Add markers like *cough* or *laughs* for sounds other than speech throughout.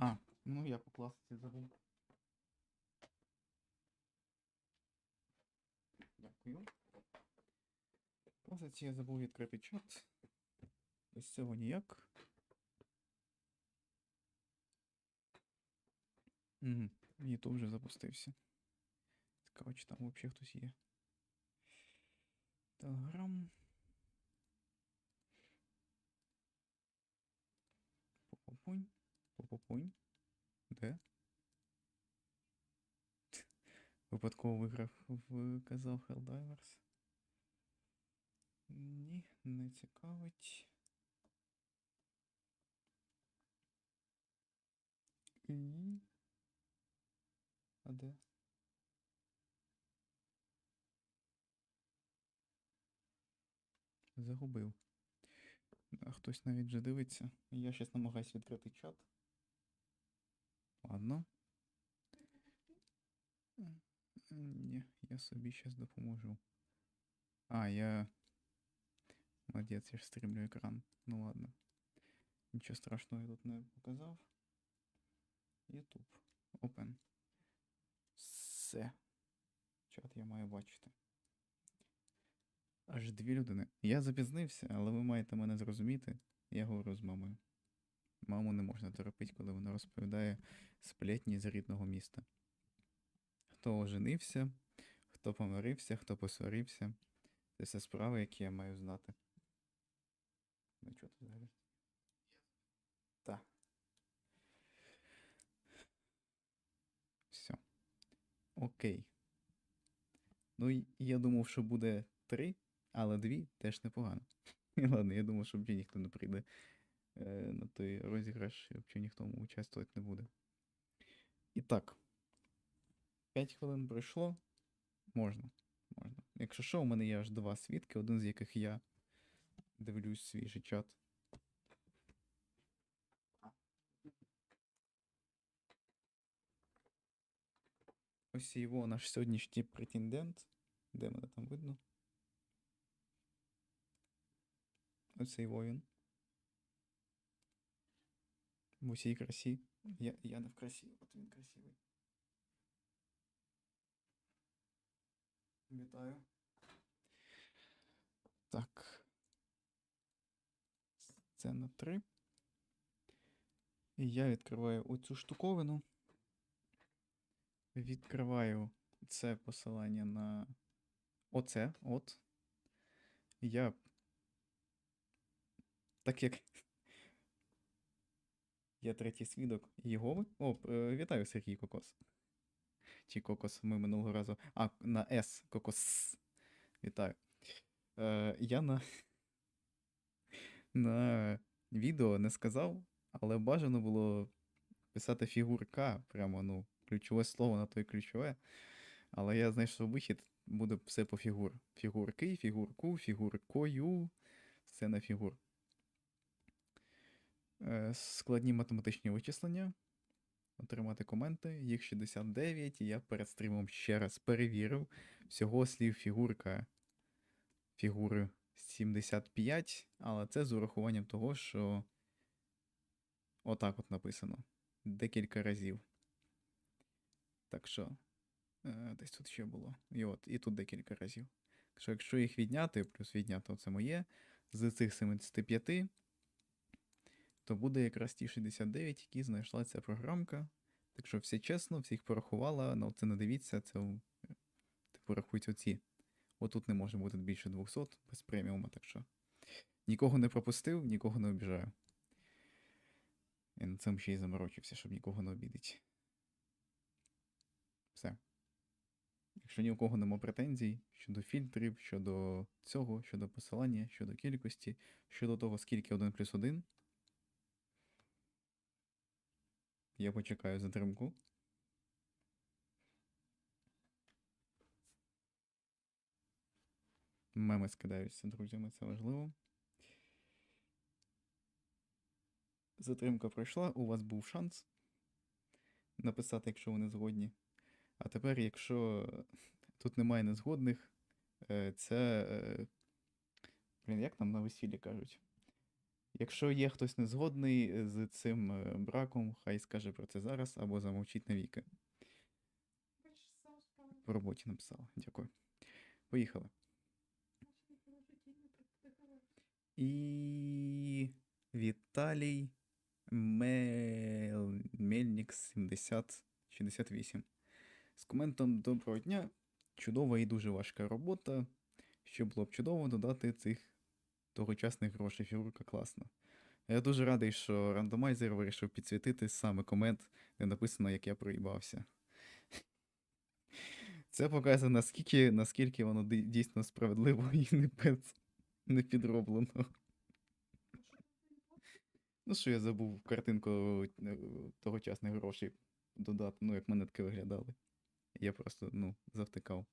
А, ну я по класиці забув. Дякую. По я забув відкрити чат. Без цього ніяк. Угу. Ютуб вже запустився. Цікаво, чи там взагалі хтось є. Телеграм. Попопунь. Попопунь. Де? *laughs* Випадково виграв в Helldivers. Ні, не цікавить. І. А де? Загубив. А хтось навіть вже дивиться. Я щас намагаюсь відкрити чат. Ладно. Ні, я собі щас допоможу. А, я. Молодець, я ж стрімлю екран. Ну ладно. Нічого страшного я тут не показав. YouTube. Open. Все. Чат я маю бачити. Аж дві людини. Я запізнився, але ви маєте мене зрозуміти. Я говорю з мамою. Маму не можна торопити, коли вона розповідає сплетні з рідного міста. Хто оженився, хто помирився, хто посварився. Це все справи, які я маю знати. Ну чого ти взагалі? Так. Все. Окей. Ну, я думав, що буде три, але дві теж непогано. *laughs* Ладно, я думав, що взагалі ніхто не прийде на той розіграш, і взагалі ніхто участвувати не буде. І так. 5 хвилин пройшло. Можна. Можна. Якщо що, у мене є аж два свідки, один з яких я дивлюсь свій же чат. Ось його наш сьогоднішній претендент. Де мене там видно? Оцей воїн. В усій красі. Я, я не в красі, от він красивий. Вітаю. Так. Сцена 3. І я відкриваю оцю штуковину. Відкриваю це посилання на оце. От. Я. Так як. Я третій свідок Єгови. О, е, вітаю, Сергій Кокос. Чи Кокос ми минулого разу. А, на С. Кокос. Вітаю. Е, я на. На відео не сказав, але бажано було писати фігурка, прямо, ну, ключове слово на той ключове. Але я знайшов вихід, буде все по фігур. Фігурки, фігурку, фігуркою. Все на фігур. Е, Складні математичні вичислення. Отримати коменти. Їх 69. І я перед стрімом ще раз перевірив. Всього слів фігурка фігури 75, але це з урахуванням того, що отак от написано. Декілька разів. Так що, е, десь тут ще було. І от, і тут декілька разів. Так що, якщо їх відняти, плюс відняти оце моє, з цих 75, то буде якраз ті 69, які знайшла ця програмка. Так що все чесно, всіх порахувала, на це не дивіться, це типу рахують оці. Отут не може бути більше 200 без преміума, так що нікого не пропустив, нікого не обіжаю. Я над цим ще й заморочився, щоб нікого не обідати. Все. Якщо ні у кого нема претензій щодо фільтрів, щодо цього, щодо посилання, щодо кількості, щодо того, скільки 1 плюс 1, я почекаю затримку. Меми скидаються друзями, це важливо. Затримка пройшла, у вас був шанс написати, якщо ви не згодні. А тепер, якщо тут немає незгодних, е, це. е, Блін, як нам на весіллі кажуть? Якщо є хтось незгодний е, з цим е, браком, хай скаже про це зараз або замовчить навіки. В роботі написала. Дякую. Поїхали. І Віталій Мел... Мельник 7068. З коментом Доброго дня. Чудова і дуже важка робота. Що було б чудово додати цих тогочасних грошей. Фігурка класна. Я дуже радий, що рандомайзер вирішив підсвітити саме комент, де написано, як я проїбався. Це показує, наскільки, наскільки воно дійсно справедливо і не, пед... не підроблено. Ну, що я забув картинку е, тогочасних грошей додати, ну, як монетки виглядали. Я просто, ну, завтикав.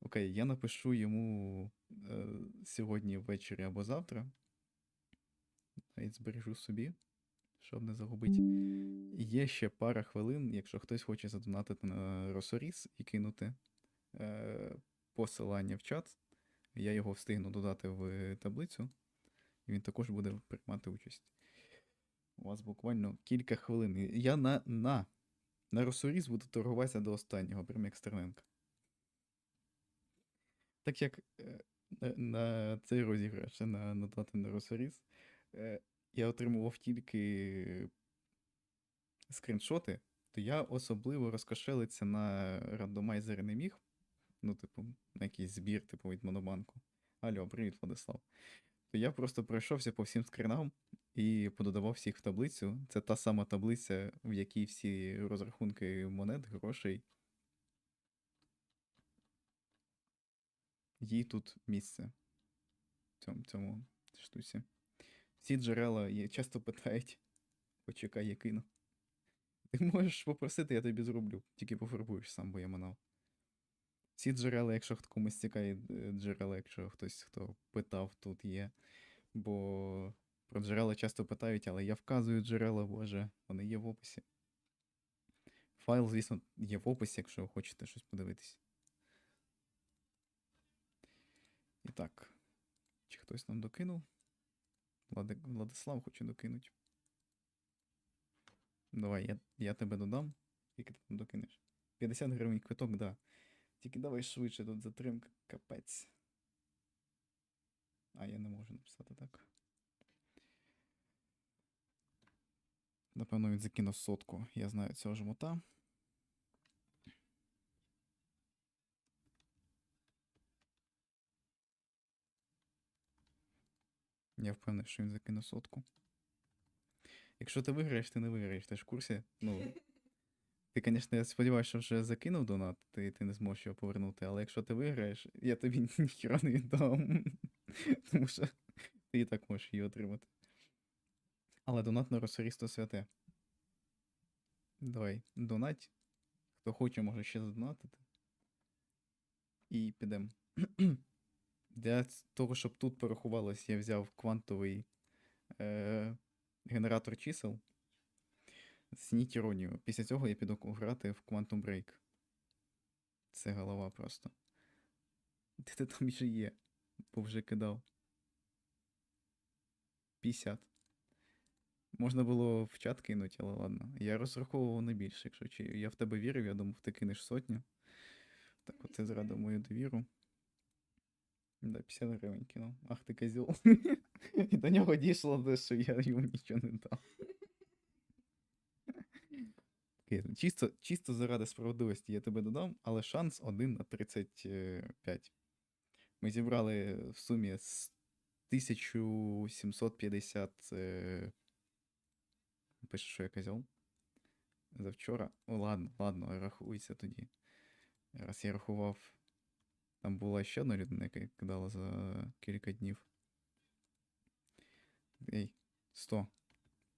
Окей, я напишу йому е, сьогодні ввечері або завтра. Навіть збережу собі, щоб не загубити. Є ще пара хвилин, якщо хтось хоче задонатити на Росоріс і кинути е, посилання в чат, я його встигну додати в таблицю, і він також буде приймати участь. У вас буквально кілька хвилин. Я на, на, на Росоріс буду торгуватися до останнього, прям як Стерненко. Так як е, на, цей розіграш, на надати на Росоріс, е, я отримував тільки скріншоти, то я особливо розкошелиться на рандомайзери не міг. Ну, типу, на якийсь збір, типу, від Монобанку. Алло, привіт, Владислав. То я просто пройшовся по всім скринам і пододавав всіх в таблицю. Це та сама таблиця, в якій всі розрахунки монет, грошей. Їй тут місце. Цьому, цьому штуці. Всі джерела часто питають. *laughs* Почекай, я кину. Ти можеш попросити, я тобі зроблю. Тільки пофарбуєш сам, бо я манав. Всі джерела, якщо комусь цікаві е, джерела, якщо хтось хто питав, тут є. Бо про джерела часто питають, але я вказую джерела, боже, вони є в описі. Файл, звісно, є в описі, якщо хочете щось подивитись. І так. Чи хтось нам докинув? Влади... Владислав хоче докинуть. Давай, я, я тебе додам. Скільки ти там докинеш? 50 гривень квиток, да. Тільки давай швидше, тут затримка капець. А, я не можу написати так. Напевно, він закинув сотку. Я знаю цього жмота. Я впевнений, що він закинув сотку. Якщо ти виграєш, ти не виграєш, ти ж в курсі. Ну, *laughs* ти, звісно, я сподіваюся, що вже закинув донат, ти, ти не зможеш його повернути, але якщо ти виграєш, я тобі ніхіра не віддам. *laughs* Тому що ти і так можеш її отримати. Але донат на Росарісто святе. Давай, донать. Хто хоче, може ще задонатити. І підемо. *clears throat* Для того, щоб тут порахувалось, я взяв квантовий е- генератор чисел. Сніть іронію. Після цього я піду грати в Quantum Break. Це голова просто. Де ти там ще є? Бо вже кидав. 50. Можна було в чат кинути, але ладно. Я розраховував на більше, якщо чи я в тебе вірив, я думав, ти кинеш сотню. Так оце зрадив мою довіру. Да, 50 гривень кинув. Ах ти козьол. І до нього дійшло, те, що я йому нічого не дав. Чисто, чисто заради справедливості я тебе додам, але шанс 1 на 35. Ми зібрали в сумі з 1750. Е... Пише, що я козьол. Завчора. О, ладно, ладно, рахуйся тоді. Раз я рахував. Там була ще одна людина, яка кидала за кілька днів. Ей, 100.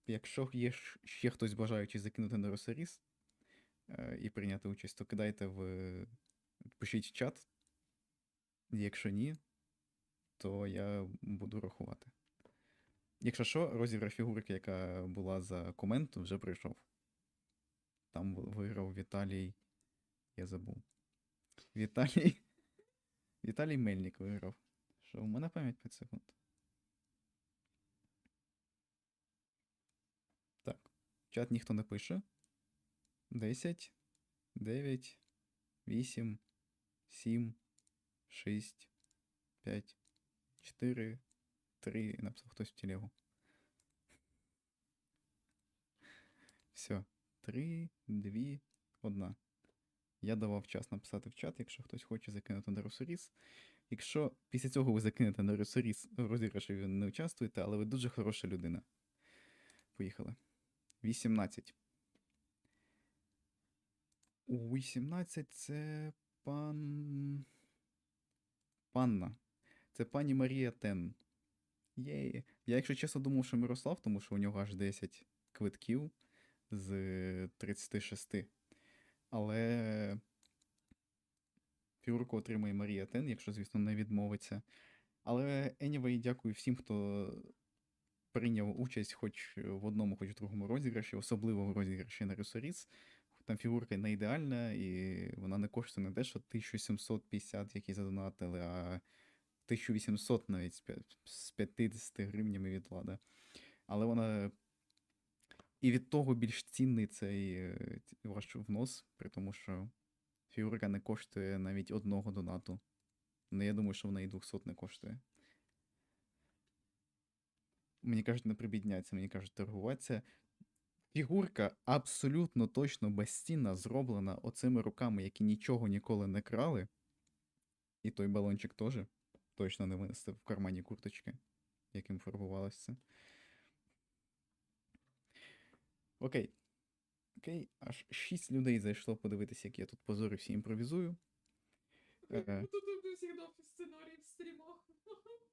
Якщо є ще хтось бажаючий закинути на Росаріс е, і прийняти участь, то кидайте в. Пишіть в чат. Якщо ні, то я буду рахувати. Якщо що, розіграш фігурки, яка була за комент, вже прийшов. Там виграв Віталій. Я забув. Віталій. Віталій Мельник виграв. Що, у мене пам'ять 5 секунд. Так, чат ніхто не пише. 10, 9, 8, 7, 6, 5, 4, 3. Написав хтось в телегу. Все. 3, 2, 1. Я давав час написати в чат, якщо хтось хоче закинути на Росоріс. Якщо після цього ви закинете на Росоріс, в розіграші ви не участвуєте, але ви дуже хороша людина. Поїхали. 18. У 18 це пан. Панна. Це пані Марія Тен. Єй. Я, якщо чесно, думав, що Мирослав, тому що у нього аж 10 квитків з 36. Але фігурку отримує Марія Тен, якщо, звісно, не відмовиться. Але anyway, дякую всім, хто прийняв участь хоч в одному, хоч в другому розіграші, особливо в розіграші на Ресоріс. Там фігурка не ідеальна, і вона не коштує не те, що 1750, які задонатили, а 1800 навіть з 50 гривнями від влада. Але вона і від того більш цінний цей е, ваш внос, при тому, що фігурка не коштує навіть одного донату. Ну, я думаю, що вона і 200 не коштує. Мені кажуть, не прибідняться, мені кажуть, торгуватися. Фігурка абсолютно точно безцінна, зроблена оцими руками, які нічого ніколи не крали. І той балончик теж точно не винести в кармані курточки, яким фарбувалося це. Окей. Окей, аж 6 людей зайшло подивитися, як я тут позорився імпровізую. Е, *laughs* Тут у всегда в стримах. *laughs*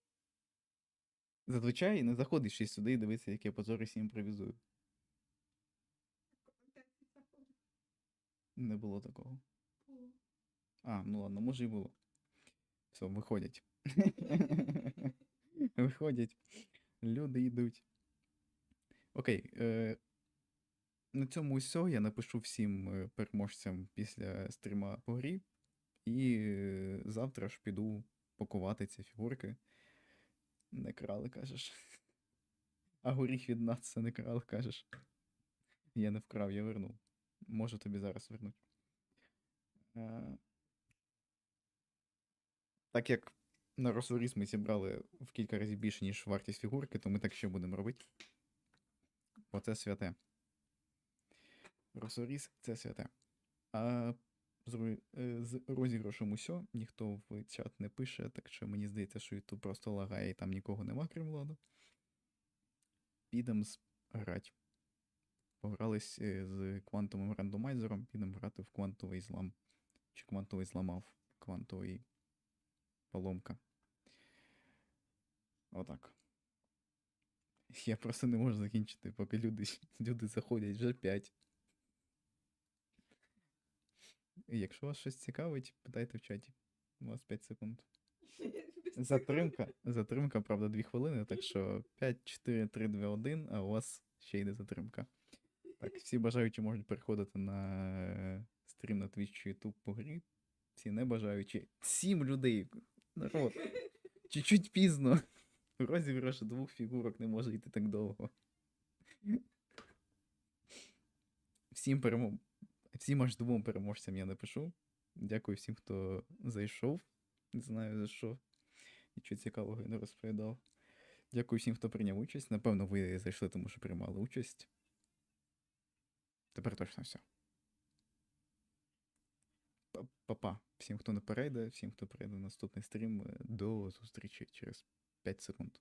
Зазвичай не заходить 6 людей дивитися, як я позорився імпровізую. Не було такого. А, ну ладно, може і було. Все, виходять. *laughs* Виходять. Люди йдуть. Окей. Е, на цьому все. Я напишу всім е, переможцям після стріма по грі. І е, завтра ж піду пакувати ці фігурки. Не крали, кажеш. *laughs* А горіх від нас це не крали, кажеш. Я не вкрав, я вернув. Можу тобі зараз вернути. Е, Так як на Росоріс ми зібрали в кілька разів більше, ніж вартість фігурки, то ми так ще будемо робити. Оце святе. Росоріс це святе. А е, з розіграшем усьо, ніхто в чат не пише, так що мені здається, що YouTube просто лагає і там нікого нема, крім влади. Підемо грати. Погрались е, з квантовим рандомайзером, підемо грати в квантовий злам. Чи квантовий зламав, квантовий поломка. Отак. Я просто не можу закінчити, поки люди, люди заходять вже 5. Якщо вас щось цікавить, питайте в чаті. У вас 5 *laughs* секунд. Затримка. Затримка, правда, 2 хвилини, так що 5, 4, 3, 2, 1, а у вас ще йде затримка. Так, всі бажаючі можуть переходити на е, стрім на Twitch чи YouTube по грі. Всі не бажаючі. Сім людей. Народ. Чуть-чуть пізно. Розіграш двох фігурок не може йти так довго. Всім перемо... Всім аж двом переможцям я напишу. Дякую всім, хто зайшов. Не знаю за що. Нічого цікавого я не розповідав. Дякую всім, хто прийняв участь. Напевно, ви зайшли, тому що приймали участь. Тепер точно все. Па- Па-па. Всім, хто не перейде, всім, хто перейде на наступний стрім, е, до зустрічі через 5 секунд.